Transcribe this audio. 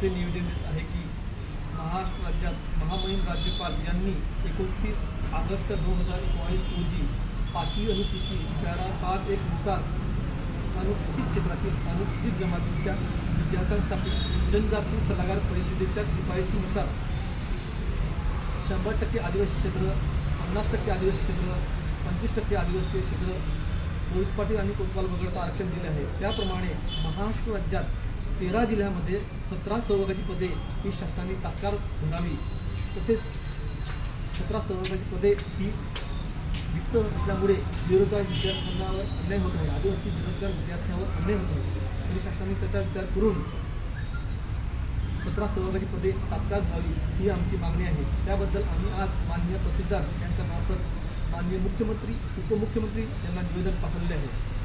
असे नियोजन आहे की महाराष्ट्र राज्यात महामहिम राज्यपाल यांनी एकोणतीस ऑगस्ट दोन हजार एकोणीस रोजी पाचवी अनुसूची पॅरा पाच एक नुसार अनुसूचित क्षेत्रातील अनुसूचित जमातीच्या विद्यार्थ्यांसाठी जनजाती सल्लागार परिषदेच्या शिफारशीनुसार शंभर टक्के आदिवासी क्षेत्र पन्नास टक्के आदिवासी क्षेत्र पंचवीस टक्के आदिवासी क्षेत्र पोलीस पाटील आणि कोतवाल वगळता आरक्षण दिले आहे. त्याप्रमाणे महाराष्ट्र राज्यात तेरा जिल्ह्यामध्ये सतरा सहभागाची पदे ही शासनाने तात्काळ भरावी तसेच सतरा सहभागाची पदे ही रिक्त असल्यामुळे बेरोजगार विद्यार्थ्यांवर अन्याय होत आहे. आदिवासी बेरोजगार विद्यार्थ्यांवर अन्याय होत आहे. आणि शासनाने त्याचा विचार करून सतरा सहभागाची पदे तात्काळ व्हावी ही आमची मागणी आहे. त्याबद्दल आम्ही आज माननीय तहसीलदार यांच्या मार्फत माननीय मुख्यमंत्री उपमुख्यमंत्री यांना निवेदन पाठवले आहे.